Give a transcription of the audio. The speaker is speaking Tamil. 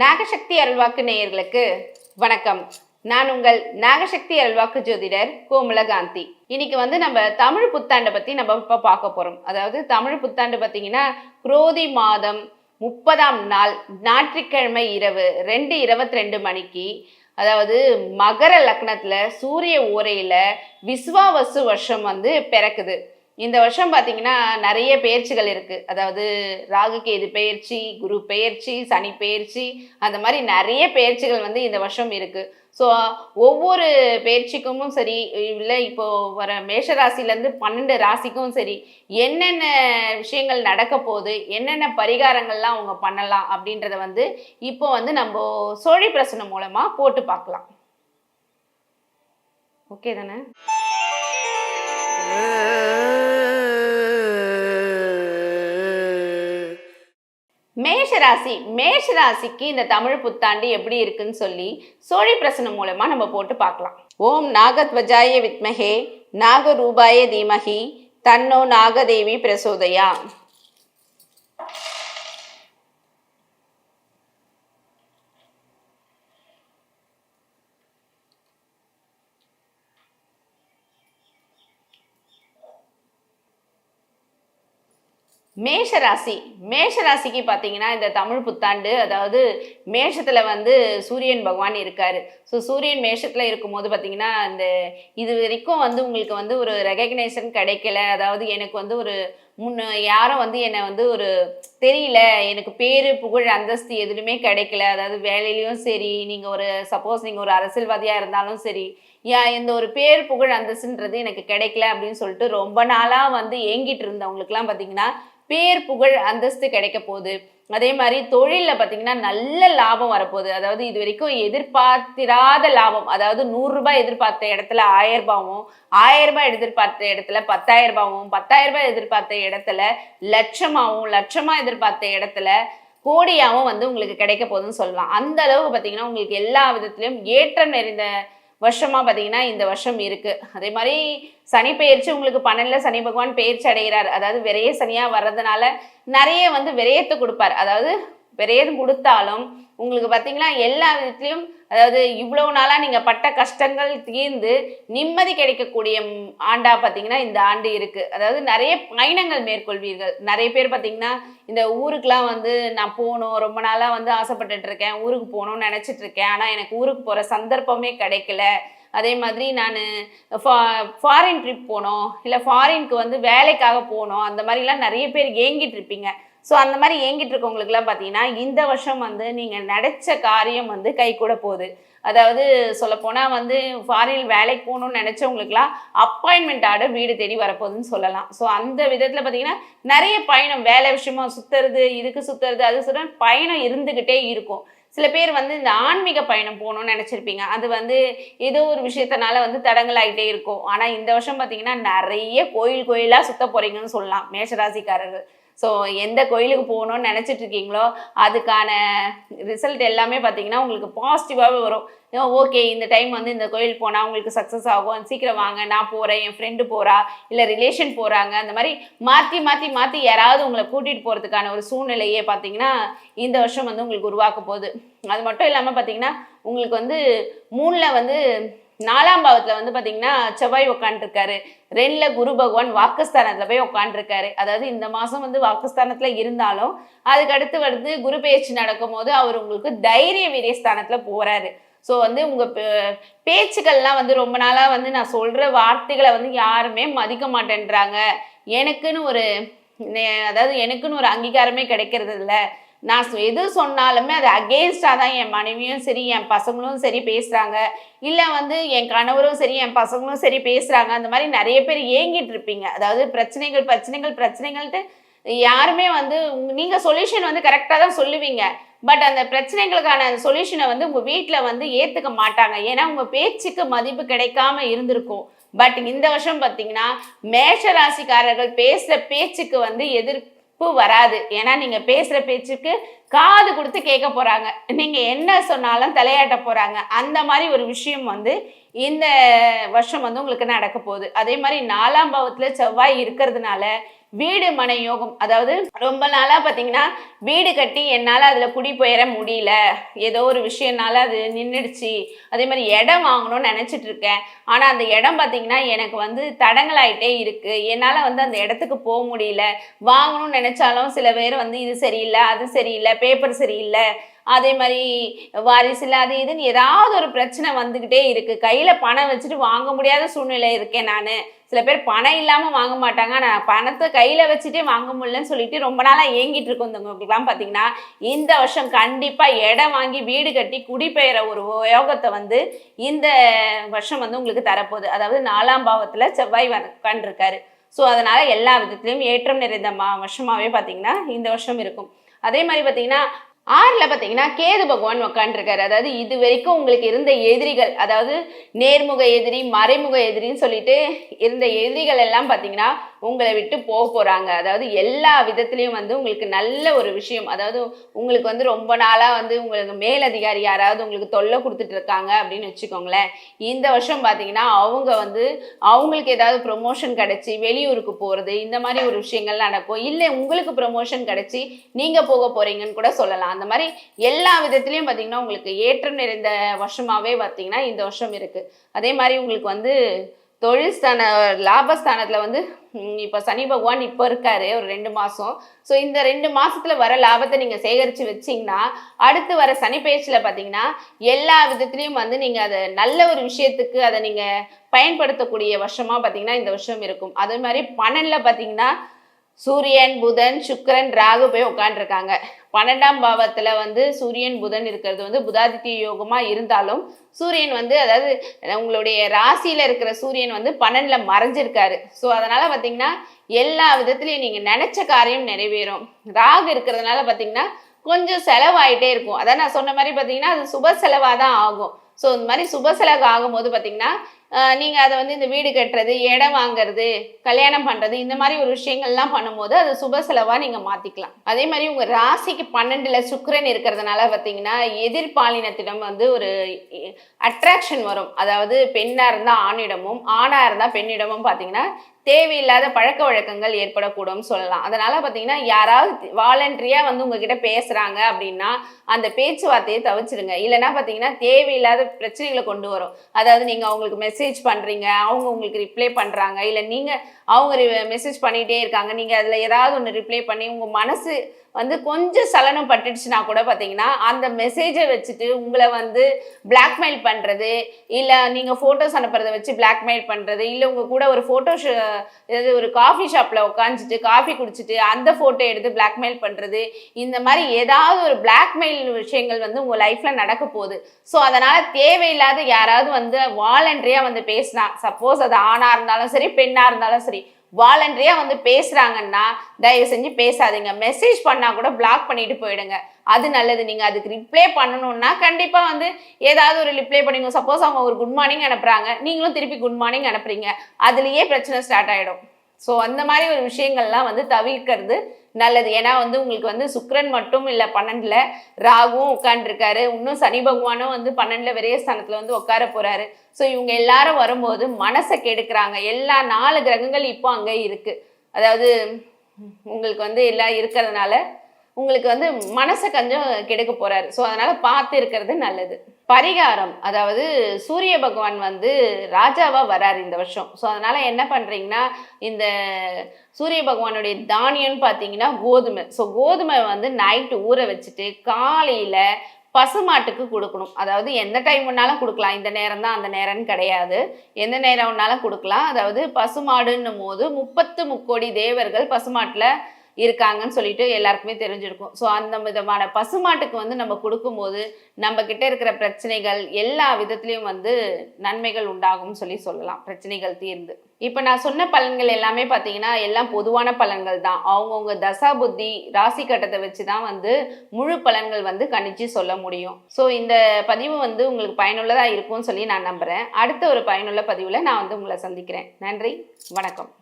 நாகசக்தி அருள்வாக்கு நேயர்களுக்கு வணக்கம். நான் உங்கள் நாகசக்தி அருள்வாக்கு ஜோதிடர் கோமலகாந்தி. இன்னைக்கு வந்து நம்ம தமிழ் புத்தாண்டை பத்தி நம்ம இப்ப பார்க்க போறோம். அதாவது தமிழ் புத்தாண்டு பார்த்தீங்கன்னா குரோதி மாதம் முப்பதாம் நாள் ஞாயிற்றுக்கிழமை இரவு ரெண்டு இருபத்தி ரெண்டு மணிக்கு அதாவது மகர லக்னத்துல சூரிய ஓரையில விஸ்வாவசு வருஷம் வந்து பிறக்குது. இந்த வருஷம் பார்த்தீங்கன்னா நிறைய பெயர்ச்சிகள் இருக்குது அதாவது ராகு கேது பெயர்ச்சி குரு பெயர்ச்சி சனி பெயர்ச்சி அந்த மாதிரி நிறைய பெயர்ச்சிகள் வந்து இந்த வருஷம் இருக்குது ஸோ ஒவ்வொரு பெயர்ச்சிக்கும் சரி இல்லை இப்போது வர மேஷ ராசிலேருந்து பன்னெண்டு ராசிக்கும் சரி என்னென்ன விஷயங்கள் நடக்க போகுது என்னென்ன பரிகாரங்கள்லாம் அவங்க பண்ணலாம் அப்படின்றத வந்து இப்போ வந்து நம்ம சோழி பிரசனம் மூலமாக போட்டு பார்க்கலாம் ஓகே தானே? மேஷராசி மேஷராசிக்கு இந்த தமிழ் புத்தாண்டு எப்படி இருக்குன்னு சொல்லி சோழி பிரசனம் மூலமா நம்ம போட்டு பார்க்கலாம். ஓம் நாகத்வஜாய வித்மஹே நாகரூபாய தீமகி தன்னோ நாகதேவி பிரசோதயா. மேஷராசி. மேஷராசிக்கு பார்த்தீங்கன்னா இந்த தமிழ் புத்தாண்டு அதாவது மேஷத்தில் வந்து சூரியன் பகவான் இருக்காரு. ஸோ சூரியன் மேஷத்தில் இருக்கும்போது பார்த்தீங்கன்னா இந்த இது வரைக்கும் வந்து உங்களுக்கு வந்து ஒரு ரெகக்னேஷன் கிடைக்கல. அதாவது எனக்கு வந்து ஒரு முன்ன யாரும் வந்து என்னை வந்து ஒரு தெரியல. எனக்கு பேரு புகழ் அந்தஸ்து எதுலையுமே கிடைக்கல. அதாவது வேலையிலையும் சரி நீங்கள் ஒரு சப்போஸ் நீங்கள் ஒரு அரசியல்வாதியாக இருந்தாலும் சரி யா இந்த ஒரு பேர் புகழ் அந்தஸ்துன்றது எனக்கு கிடைக்கல அப்படின்னு சொல்லிட்டு ரொம்ப நாளாக வந்து ஏங்கிட்டு இருந்தவங்களுக்குலாம் பார்த்தீங்கன்னா பேர் புகழ் அந்தஸ்து கிடைக்க போகுது. அதே மாதிரி தொழிலில் பார்த்தீங்கன்னா நல்ல லாபம் வரப்போகுது. அதாவது இது வரைக்கும் எதிர்பார்த்திராத லாபம். அதாவது நூறுரூபாய் எதிர்பார்த்த இடத்துல ஆயிரம் ரூபாவும் ஆயிரம் ரூபாய் எதிர்பார்த்த இடத்துல பத்தாயிரம் ரூபாவும் பத்தாயிரம் ரூபாய் எதிர்பார்த்த இடத்துல லட்சமாகவும் லட்சமாக எதிர்பார்த்த இடத்துல கோடியாகவும் வந்து உங்களுக்கு கிடைக்க போகுதுன்னு சொல்லலாம். அந்த அளவுக்கு பார்த்தீங்கன்னா உங்களுக்கு எல்லா விதத்துலையும் ஏற்றம் நிறைந்த வருஷமாக பார்த்தீங்கன்னா இந்த வருஷம் இருக்குது அதே மாதிரி சனி பெயர்ச்சி உங்களுக்கு பன்னெண்டில் சனி பகவான் பெயர்ச்சி அடைகிறார். அதாவது விரைய சனியாக வர்றதுனால நிறைய வந்து விரயத்தை கொடுப்பார். அதாவது விரயம் கொடுத்தாலும் உங்களுக்கு பார்த்தீங்கன்னா எல்லா விதத்துலையும் அதாவது இவ்வளவு நாளாக நீங்கள் பட்ட கஷ்டங்கள் தீர்ந்து நிம்மதி கிடைக்கக்கூடிய ஆண்டாக பார்த்தீங்கன்னா இந்த ஆண்டு இருக்குது அதாவது நிறைய பயணங்கள் மேற்கொள்வீர்கள். நிறைய பேர் பார்த்தீங்கன்னா இந்த ஊருக்கெலாம் வந்து நான் போகணும் ரொம்ப நாளாக வந்து ஆசைப்பட்டுட்டு இருக்கேன் ஊருக்கு போகணும்னு நினச்சிட்ருக்கேன் ஆனால் எனக்கு ஊருக்கு போகிற சந்தர்ப்பமே கிடைக்கல. அதே மாதிரி நான் ஃபா ஃபாரின் ட்ரிப் போனோம். இல்லை ஃபாரினுக்கு வந்து வேலைக்காக போகணும் அந்த மாதிரிலாம் நிறைய பேர் ஏங்கிட்டு இருப்பீங்க. ஸோ அந்த மாதிரி ஏங்கிட்டு இருக்கவங்களுக்குலாம் பார்த்தீங்கன்னா இந்த வருஷம் வந்து நீங்கள் நினச்ச காரியம் வந்து கை கூட போகுது. அதாவது சொல்லப்போனால் வந்து ஃபாரின் வேலைக்கு போகணும்னு நினச்சவங்களுக்குலாம் அப்பாயின்மெண்ட் வீடு தேடி வரப்போகுதுன்னு சொல்லலாம். ஸோ அந்த விதத்தில் பார்த்தீங்கன்னா நிறைய பயணம் வேலை விஷயமா சுற்றுறது இதுக்கு சுற்றுறது அது சொல்கிற பயணம் இருந்துக்கிட்டே இருக்கும். சில பேர் வந்து இந்த ஆன்மீக பயணம் போகணும்னு நினச்சிருப்பீங்க. அது வந்து ஏதோ ஒரு விஷயத்தினால வந்து தடங்கலாகிட்டே இருக்கும். ஆனால் இந்த வருஷம் பார்த்தீங்கன்னா நிறைய கோயில் கோயிலாக சுற்ற போகிறீங்கன்னு சொல்லலாம் மேஷராசிக்காரர்கள். ஸோ எந்த கோயிலுக்கு போகணும்னு நினச்சிட்டு இருக்கீங்களோ அதுக்கான ரிசல்ட் எல்லாமே பார்த்தீங்கன்னா உங்களுக்கு பாசிட்டிவாகவே வரும். ஓகே இந்த டைம் வந்து இந்த கோயில் போனால் உங்களுக்கு சக்ஸஸ் ஆகும். சீக்கிரம் வாங்க நான் போகிறேன் என் ஃப்ரெண்டு போகிறா இல்லை ரிலேஷன் போகிறாங்க அந்த மாதிரி மாற்றி மாற்றி மாற்றி யாராவது உங்களை கூட்டிகிட்டு போகிறதுக்கான ஒரு சூழ்நிலையே பார்த்தீங்கன்னா இந்த வருஷம் வந்து உங்களுக்கு உருவாக்க போகுது. அது மட்டும் இல்லாமல் பார்த்தீங்கன்னா உங்களுக்கு வந்து மூணில் வந்து நாலாம் பாவத்தில் வந்து பார்த்தீங்கன்னா செவ்வாய் உட்காந்துருக்காரு ரெண்டில் குரு பகவான் வாக்குஸ்தானத்தில் போய் உட்காந்துருக்காரு அதாவது இந்த மாதம் வந்து வாக்குஸ்தானத்தில் இருந்தாலும் அதுக்கு அடுத்து வந்து குரு பயிற்சி நடக்கும் போது அவர் உங்களுக்கு தைரிய வீரியஸ்தானத்தில் போகிறாரு ஸோ வந்து உங்கள் பேச்சுக்கள்லாம் வந்து ரொம்ப நாளாக வந்து நான் சொல்கிற வார்த்தைகளை வந்து யாருமே மதிக்க மாட்டேன்றாங்க. எனக்குன்னு ஒரு அதாவது எனக்குன்னு ஒரு அங்கீகாரமே கிடைக்கிறது இல்லை நான் சொ- எது சொன்னாலுமே அது அகேன்ஸ்டாக தான் என் மனைவியும் சரி என் பசங்களும் சரி பேசுகிறாங்க இல்லை வந்து என் கணவரும் சரி என் பசங்களும் சரி பேசுகிறாங்க அந்த மாதிரி நிறைய பேர் ஏங்கிட்டு இருப்பீங்க. அதாவது பிரச்சனைகள் பிரச்சனைகள் பிரச்சனைகள்ட்டு யாருமே வந்து நீங்கள் சொல்யூஷன் வந்து கரெக்டாக தான் சொல்லுவீங்க. பட் அந்த பிரச்சனைகளுக்கான சொல்யூஷனை வந்து உங்கள் வீட்டில் வந்து ஏற்றுக்க மாட்டாங்க. ஏன்னா உங்கள் பேச்சுக்கு மதிப்பு கிடைக்காம இருந்திருக்கும். பட் இந்த வருஷம் பார்த்தீங்கன்னா மேஷ ராசிக்காரர்கள் பேசுகிற பேச்சுக்கு வந்து பூ வராது. ஏன்னா நீங்க பேசுற பேச்சுக்கு காது கொடுத்து கேட்க போறாங்க. நீங்க என்ன சொன்னாலும் தலையாட்ட போறாங்க. அந்த மாதிரி ஒரு விஷயம் வந்து இந்த வருஷம் வந்து உங்களுக்கு நடக்க போகுது. அதே மாதிரி நாலாம் பாவத்துல செவ்வாய் இருக்கிறதுனால வீடு மனை யோகம். அதாவது ரொம்ப நாளாக பார்த்தீங்கன்னா வீடு கட்டி என்னால் அதில் குடி போயிட முடியல. ஏதோ ஒரு விஷயம்னால அது நின்றுடுச்சு அதே மாதிரி இடம் வாங்கணும்னு நினச்சிட்டு இருக்கேன். ஆனால் அந்த இடம் பார்த்தீங்கன்னா எனக்கு வந்து தடங்கலாயிட்டே இருக்குது என்னால் வந்து அந்த இடத்துக்கு போக முடியல. வாங்கணும்னு நினச்சாலும் சில பேர் வந்து இது சரியில்லை அது சரியில்லை பேப்பர் சரியில்லை. அதே மாதிரி வாரிசில் அது இதுன்னு ஏதாவது ஒரு பிரச்சனை வந்துக்கிட்டே இருக்குது கையில் பணம் வச்சுட்டு வாங்க முடியாத சூழ்நிலை இருக்கேன் நான். சில பேர் பணம் இல்லாமல் வாங்க மாட்டாங்க. ஆனால் பணத்தை கையில் வச்சுட்டே வாங்க முடியலன்னு சொல்லிட்டு ரொம்ப நாளாக ஏங்கிட்டு இருக்கவங்களுக்குலாம் பார்த்தீங்கன்னா இந்த வருஷம் கண்டிப்பாக இடம் வாங்கி வீடு கட்டி குடிபெயர ஒரு யோகத்தை வந்து இந்த வருஷம் வந்து உங்களுக்கு தரப்போகுது. அதாவது நாலாம் பாவத்தில் செவ்வாய் உட்காந்துருக்காரு ஸோ அதனால் எல்லா விதத்துலேயும் ஏற்றம் நிறைந்த மா வருஷமாகவே பார்த்தீங்கன்னா இந்த வருஷம் இருக்கும். அதே மாதிரி பார்த்தீங்கன்னா ஆறில் பார்த்தீங்கன்னா கேது பகவான் உக்காண்டிருக்காரு. அதாவது இது வரைக்கும் உங்களுக்கு இருந்த எதிரிகள் அதாவது நேர்முக எதிரி மறைமுக எதிரின்னு சொல்லிட்டு இருந்த எதிரிகள் எல்லாம் பார்த்தீங்கன்னா உங்களை விட்டு போக போகிறாங்க அதாவது எல்லா விதத்துலேயும் வந்து உங்களுக்கு நல்ல ஒரு விஷயம். அதாவது உங்களுக்கு வந்து ரொம்ப நாளாக வந்து உங்களுக்கு மேலதிகாரி யாராவது உங்களுக்கு தொல்லை கொடுத்துட்டு இருக்காங்க அப்படின்னு வச்சுக்கோங்களேன். இந்த வருஷம் பார்த்தீங்கன்னா அவங்க வந்து அவங்களுக்கு ஏதாவது ப்ரொமோஷன் கிடச்சி வெளியூருக்கு போகிறது இந்த மாதிரி ஒரு விஷயங்கள் நடக்கும். இல்லை உங்களுக்கு ப்ரொமோஷன் கிடச்சி நீங்கள் போக போகிறீங்கன்னு கூட சொல்லலாம். அந்த மாதிரி எல்லா விதத்துலேயும் பார்த்தீங்கன்னா உங்களுக்கு ஏற்றம் நிறைந்த வருஷமாகவே பார்த்தீங்கன்னா இந்த வருஷம் இருக்குது அதே மாதிரி உங்களுக்கு வந்து தொழில் ஸ்தான லாபஸ்தானத்தில் வந்து இப்போ சனி பகவான் இப்போ இருக்காரு ஒரு ரெண்டு மாதம் ஸோ இந்த ரெண்டு மாதத்தில் வர லாபத்தை நீங்கள் சேகரித்து வச்சிங்கன்னா அடுத்து வர சனி பயிற்சியில் பார்த்தீங்கன்னா எல்லா விதத்துலேயும் வந்து நீங்கள் அதை நல்ல ஒரு விஷயத்துக்கு அதை நீங்கள் பயன்படுத்தக்கூடிய வருஷமாக பார்த்தீங்கன்னா இந்த வருஷம் இருக்கும். அதே மாதிரி பன்னெண்டில் பார்த்தீங்கன்னா சூரியன் புதன் சுக்கரன் ராகு போய் உட்காந்துருக்காங்க பன்னெண்டாம் பாவத்தில் வந்து சூரியன் புதன் இருக்கிறது வந்து புதாதித்ய யோகமாக இருந்தாலும் சூரியன் வந்து அதாவது உங்களுடைய ராசியில் இருக்கிற சூரியன் வந்து பன்னெண்டில் மறைஞ்சிருக்காரு. ஸோ அதனால் பார்த்தீங்கன்னா எல்லா விதத்துலையும் நீங்கள் நினச்ச காரியம் நிறைவேறும். ராகு இருக்கிறதுனால பார்த்தீங்கன்னா கொஞ்சம் செலவாயிட்டே இருக்கும். அதான் நான் சொன்ன மாதிரி பார்த்தீங்கன்னா அது சுப செலவாக தான் ஆகும். ஸோ இந்த மாதிரி சுப செலவு ஆகும்போது பார்த்தீங்கன்னா நீங்கள் அதை வந்து இந்த வீடு கட்டுறது இடம் வாங்குறது கல்யாணம் பண்ணுறது இந்த மாதிரி ஒரு விஷயங்கள்லாம் பண்ணும்போது அது சுப செலவாக நீங்கள் மாற்றிக்கலாம் அதே மாதிரி உங்கள் ராசிக்கு பன்னெண்டில் சுக்கரன் இருக்கிறதுனால பார்த்தீங்கன்னா எதிர்பாலினத்திடம் வந்து ஒரு அட்ராக்ஷன் வரும். அதாவது பெண்ணாக இருந்தால் ஆணிடமும் ஆணாக இருந்தால் பெண்ணிடமும் பார்த்தீங்கன்னா தேவையில்லாத பழக்க வழக்கங்கள் ஏற்படக்கூடும் சொல்லலாம். அதனால பார்த்தீங்கன்னா யாராவது வாலண்டரியா வந்து உங்ககிட்ட பேசுறாங்க அப்படின்னா அந்த பேச்சுவார்த்தையை தவிச்சிடுங்க இல்லைன்னா பார்த்தீங்கன்னா தேவையில்லாத பிரச்சனைகளை கொண்டு வரும். அதாவது நீங்கள் அவங்களுக்கு மெசேஜ் பண்ணுறீங்க அவங்க உங்களுக்கு ரிப்ளை பண்ணுறாங்க இல்லை நீங்கள் அவங்க மெசேஜ் பண்ணிகிட்டே இருக்காங்க நீங்கள் அதில் ஏதாவது ஒன்று ரிப்ளை பண்ணி உங்கள் மனசு வந்து கொஞ்சம் சலனம் பட்டுடுச்சுன்னா கூட பார்த்தீங்கன்னா அந்த மெசேஜை வச்சுட்டு உங்களை வந்து பிளாக்மெயில் பண்ணுறது இல்லை நீங்கள் ஃபோட்டோஸ் அனுப்புறதை வச்சு பிளாக்மெயில் பண்ணுறது இல்லை உங்கள் கூட ஒரு ஃபோட்டோ ஏதாவது ஒரு காஃபி ஷாப்பில் உட்காந்துட்டு காஃபி குடிச்சிட்டு அந்த ஃபோட்டோ எடுத்து பிளாக்மெயில் பண்ணுறது இந்த மாதிரி ஏதாவது ஒரு பிளாக்மெயில் விஷயங்கள் வந்து உங்கள் லைஃப்பில் நடக்க போகுது. ஸோ அதனால் தேவையில்லாத யாராவது வந்து வாலண்டரியாக வந்து பேசினா சப்போஸ் அது ஆணாக இருந்தாலும் சரி பெண்ணாக இருந்தாலும் சரி வாலண்டரியா வந்து பேசுறாங்கன்னா தயவு செஞ்சு பேசாதீங்க. மெசேஜ் பண்ணா கூட பிளாக் பண்ணிட்டு போயிடுங்க. அது நல்லது. நீங்க அதுக்கு ரிப்ளை பண்ணணும்னா கண்டிப்பா வந்து ஏதாவது ஒரு ரிப்ளை பண்ணிங்க சப்போஸ் அவங்க ஒரு குட் மார்னிங் அனுப்புறாங்க. நீங்களும் திருப்பி குட் மார்னிங் அனுப்புறீங்க. அதுலயே பிரச்சனை ஸ்டார்ட் ஆயிடும். ஸோ அந்த மாதிரி ஒரு விஷயங்கள்லாம் வந்து தவிர்க்கிறது நல்லது. ஏன்னா வந்து உங்களுக்கு வந்து சுக்கரன் மட்டும் இல்லை பன்னெண்டில் ராகுவும் உட்காந்துருக்காரு இன்னும் சனி பகவானும் வந்து பன்னெண்டில் விரயஸ்தானத்தில் வந்து உட்கார போகிறாரு ஸோ இவங்க எல்லாரும் வரும்போது மனசை கெடுக்கிறாங்க. எல்லா நாலு கிரகங்கள் இப்போ அங்கே இருக்குது அதாவது உங்களுக்கு வந்து எல்லாம் இருக்கிறதுனால உங்களுக்கு வந்து மனசை கொஞ்சம் கெடுக்க போறாரு. ஸோ அதனால பார்த்து இருக்கிறது நல்லது. பரிகாரம் அதாவது சூரிய பகவான் வந்து ராஜாவா வராரு இந்த வருஷம். ஸோ அதனால என்ன பண்றீங்கன்னா இந்த சூரிய பகவானுடைய தானியம்னு பார்த்தீங்கன்னா கோதுமை. ஸோ கோதுமை வந்து நைட்டு ஊற வச்சுட்டு காலையில பசுமாட்டுக்கு கொடுக்கணும். அதாவது எந்த டைம் வேணாலும் கொடுக்கலாம். இந்த நேரம் தான் அந்த நேரம்னு கிடையாது. எந்த நேரம் வேணாலும் கொடுக்கலாம். அதாவது பசுமாடுன்னும் போது முப்பத்து முக்கோடி தேவர்கள் பசுமாட்டில் இருக்காங்கன்னு சொல்லிட்டு எல்லாருக்குமே தெரிஞ்சிருக்கும். ஸோ அந்த விதமான பசுமாட்டுக்கு வந்து நம்ம கொடுக்கும்போது நம்ம கிட்ட இருக்கிற பிரச்சனைகள் எல்லா விதத்துலேயும் வந்து நன்மைகள் உண்டாகும்னு சொல்லி சொல்லலாம். பிரச்சனைகள் தீர்ந்து. இப்போ நான் சொன்ன பலன்கள் எல்லாமே பார்த்தீங்கன்னா எல்லாம் பொதுவான பலன்கள் தான். அவங்கவுங்க தசா புத்தி ராசி கட்டத்தை வச்சு தான் வந்து முழு பலன்கள் வந்து கணிச்சு சொல்ல முடியும். ஸோ இந்த பதிவு வந்து உங்களுக்கு பயனுள்ளதாக இருக்கும்னு சொல்லி நான் நம்புகிறேன் அடுத்த ஒரு பயனுள்ள பதிவில் நான் வந்து உங்களை சந்திக்கிறேன். நன்றி வணக்கம்.